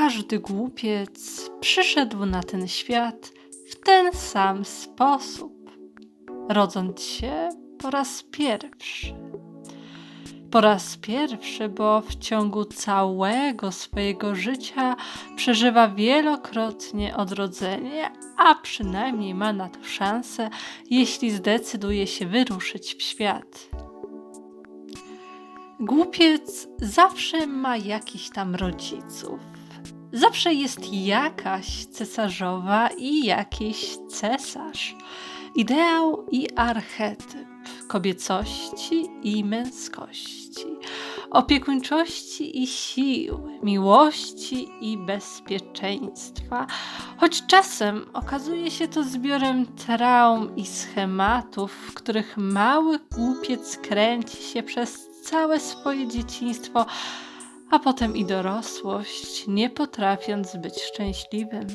każdy głupiec przyszedł na ten świat w ten sam sposób, rodząc się po raz pierwszy. Po raz pierwszy, bo w ciągu całego swojego życia przeżywa wielokrotnie odrodzenie, a przynajmniej ma na to szansę, jeśli zdecyduje się wyruszyć w świat. Głupiec zawsze ma jakiś tam rodziców. Zawsze jest jakaś cesarzowa i jakiś cesarz. Ideał i archetyp kobiecości i męskości, opiekuńczości i siły, miłości i bezpieczeństwa, choć czasem okazuje się to zbiorem traum i schematów, w których mały głupiec kręci się przez całe swoje dzieciństwo, a potem i dorosłość, nie potrafiąc być szczęśliwym.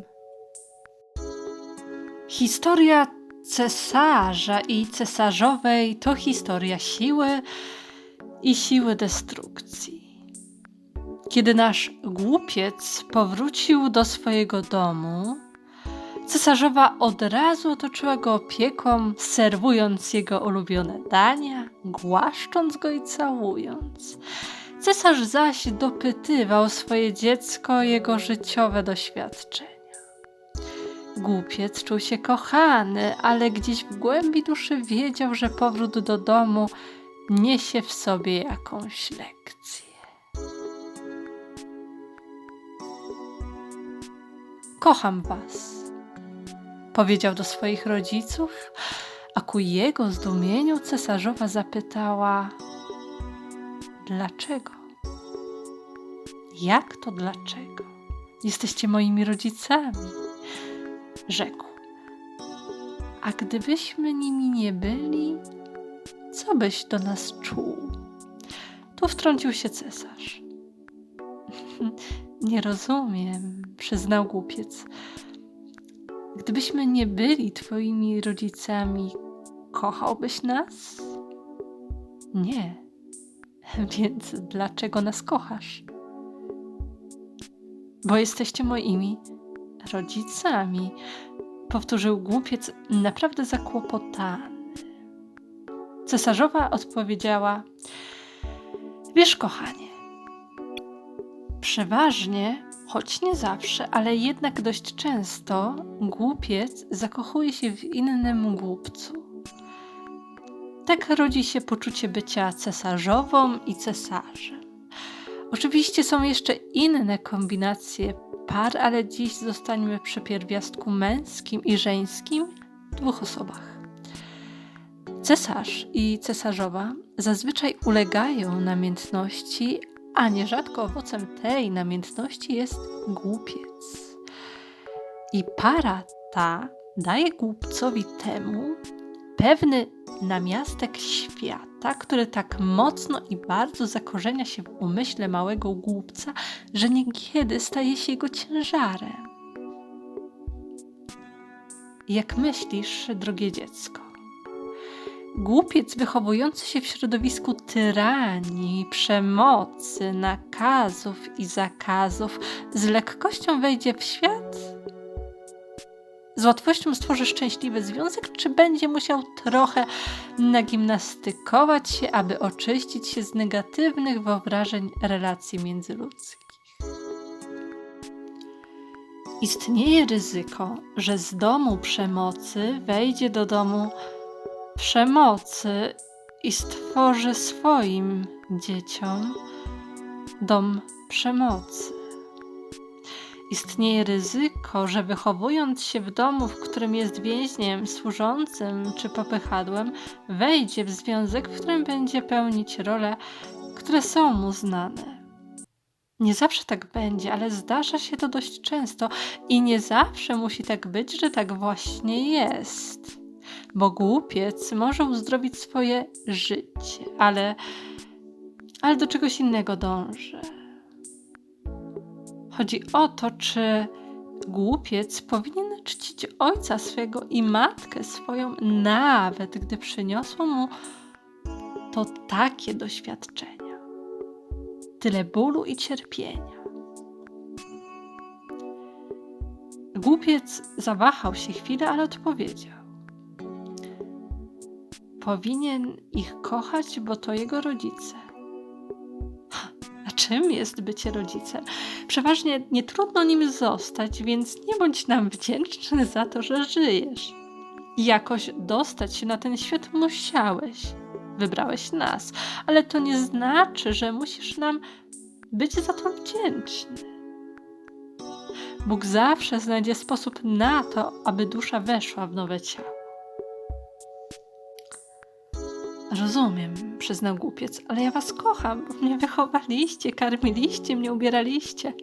Historia cesarza i cesarzowej to historia siły i siły destrukcji. Kiedy nasz głupiec powrócił do swojego domu, cesarzowa od razu otoczyła go opieką, serwując jego ulubione dania, głaszcząc go i całując. Cesarz zaś dopytywał swoje dziecko jego życiowe doświadczenia. Głupiec czuł się kochany, ale gdzieś w głębi duszy wiedział, że powrót do domu niesie w sobie jakąś lekcję. Kocham was, powiedział do swoich rodziców, a ku jego zdumieniu cesarzowa zapytała: Dlaczego? Jak to dlaczego? Jesteście moimi rodzicami rzekł. A gdybyśmy nimi nie byli, co byś do nas czuł? Tu wtrącił się cesarz. nie rozumiem, przyznał głupiec. Gdybyśmy nie byli twoimi rodzicami, kochałbyś nas? Nie. Więc dlaczego nas kochasz? Bo jesteście moimi rodzicami, powtórzył głupiec naprawdę zakłopotany. Cesarzowa odpowiedziała: Wiesz, kochanie, przeważnie, choć nie zawsze, ale jednak dość często, głupiec zakochuje się w innym głupcu. Tak rodzi się poczucie bycia cesarzową i cesarzem. Oczywiście są jeszcze inne kombinacje par, ale dziś zostańmy przy pierwiastku męskim i żeńskim w dwóch osobach. Cesarz i cesarzowa zazwyczaj ulegają namiętności, a nierzadko owocem tej namiętności jest głupiec. I para ta daje głupcowi temu pewny namiastek świata, który tak mocno i bardzo zakorzenia się w umyśle małego głupca, że niekiedy staje się jego ciężarem. Jak myślisz, drogie dziecko? Głupiec wychowujący się w środowisku tyranii, przemocy, nakazów i zakazów z lekkością wejdzie w świat? Z łatwością stworzy szczęśliwy związek, czy będzie musiał trochę nagimnastykować się, aby oczyścić się z negatywnych wyobrażeń relacji międzyludzkich? Istnieje ryzyko, że z domu przemocy wejdzie do domu przemocy i stworzy swoim dzieciom dom przemocy. Istnieje ryzyko, że wychowując się w domu, w którym jest więźniem służącym czy popychadłem, wejdzie w związek, w którym będzie pełnić role, które są mu znane. Nie zawsze tak będzie, ale zdarza się to dość często i nie zawsze musi tak być, że tak właśnie jest. Bo głupiec może uzdrowić swoje życie, ale, ale do czegoś innego dąży. Chodzi o to, czy głupiec powinien czcić ojca swego i matkę swoją, nawet gdy przyniosło mu to takie doświadczenia. Tyle bólu i cierpienia. Głupiec zawahał się chwilę, ale odpowiedział. Powinien ich kochać, bo to jego rodzice. Czym jest bycie rodzicem? Przeważnie nie trudno nim zostać, więc nie bądź nam wdzięczny za to, że żyjesz. Jakoś dostać się na ten świat musiałeś. Wybrałeś nas, ale to nie znaczy, że musisz nam być za to wdzięczny. Bóg zawsze znajdzie sposób na to, aby dusza weszła w nowe ciało. Rozumiem, przyznał głupiec, ale ja was kocham, mnie wychowaliście, karmiliście, mnie ubieraliście.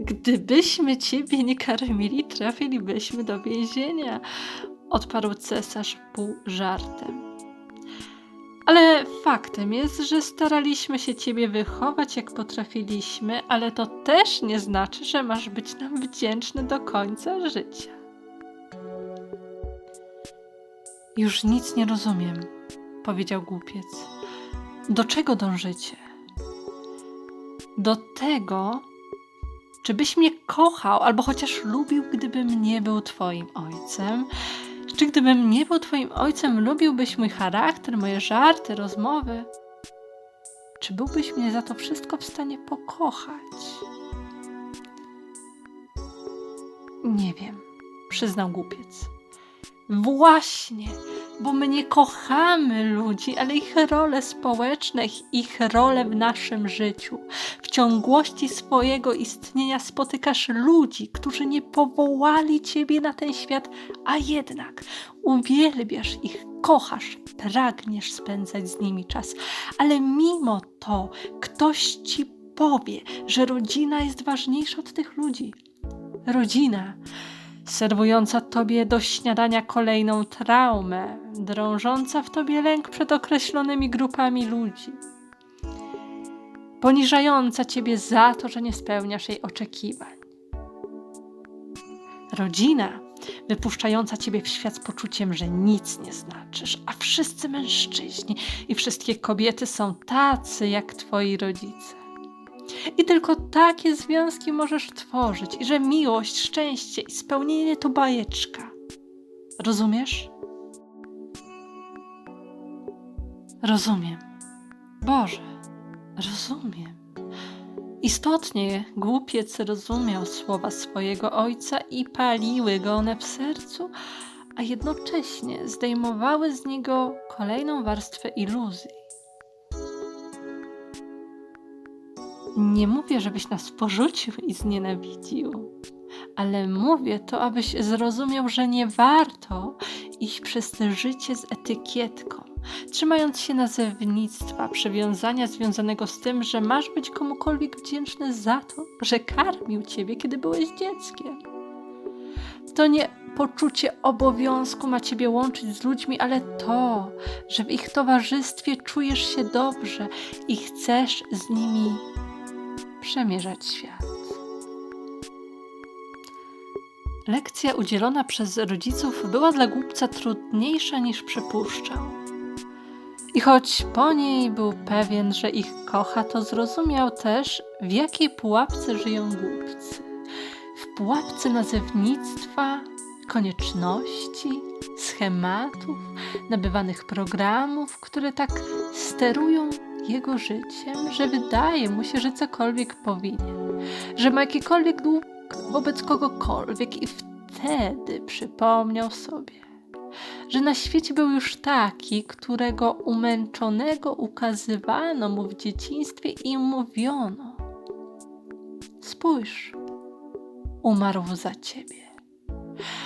Gdybyśmy ciebie nie karmili, trafilibyśmy do więzienia, odparł cesarz pół żartem. Ale faktem jest, że staraliśmy się ciebie wychować jak potrafiliśmy, ale to też nie znaczy, że masz być nam wdzięczny do końca życia. Już nic nie rozumiem, powiedział głupiec. Do czego dążycie? Do tego, czy byś mnie kochał albo chociaż lubił, gdybym nie był twoim ojcem? Czy gdybym nie był twoim ojcem, lubiłbyś mój charakter, moje żarty, rozmowy? Czy byłbyś mnie za to wszystko w stanie pokochać? Nie wiem, przyznał głupiec. Właśnie, bo my nie kochamy ludzi, ale ich role społeczne, ich role w naszym życiu. W ciągłości swojego istnienia spotykasz ludzi, którzy nie powołali ciebie na ten świat, a jednak uwielbiasz ich, kochasz, pragniesz spędzać z nimi czas. Ale mimo to ktoś ci powie, że rodzina jest ważniejsza od tych ludzi. Rodzina serwująca tobie do śniadania kolejną traumę, drążąca w tobie lęk przed określonymi grupami ludzi, poniżająca ciebie za to, że nie spełniasz jej oczekiwań. Rodzina wypuszczająca ciebie w świat z poczuciem, że nic nie znaczysz, a wszyscy mężczyźni i wszystkie kobiety są tacy jak twoi rodzice. I tylko takie związki możesz tworzyć, i że miłość, szczęście i spełnienie to bajeczka. Rozumiesz? Rozumiem. Boże, rozumiem. Istotnie głupiec rozumiał słowa swojego ojca i paliły go one w sercu, a jednocześnie zdejmowały z niego kolejną warstwę iluzji. Nie mówię, żebyś nas porzucił i znienawidził, ale mówię to, abyś zrozumiał, że nie warto iść przez to życie z etykietką, trzymając się nazewnictwa, przywiązania związanego z tym, że masz być komukolwiek wdzięczny za to, że karmił ciebie, kiedy byłeś dzieckiem. To nie poczucie obowiązku ma ciebie łączyć z ludźmi, ale to, że w ich towarzystwie czujesz się dobrze i chcesz z nimi przemierzać świat. Lekcja udzielona przez rodziców była dla głupca trudniejsza niż przypuszczał. I choć po niej był pewien, że ich kocha, to zrozumiał też, w jakiej pułapce żyją głupcy. W pułapce nazewnictwa, konieczności, schematów, nabywanych programów, które tak sterują jego życiem, że wydaje mu się, że cokolwiek powinien, że ma jakikolwiek dług wobec kogokolwiek i wtedy przypomniał sobie, że na świecie był już taki, którego umęczonego ukazywano mu w dzieciństwie i mówiono: Spójrz, umarł za ciebie.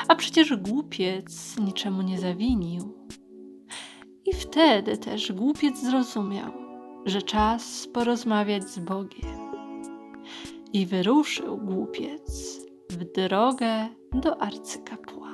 A przecież głupiec niczemu nie zawinił. I wtedy też głupiec zrozumiał, że czas porozmawiać z Bogiem. I wyruszył głupiec w drogę do arcykapłana.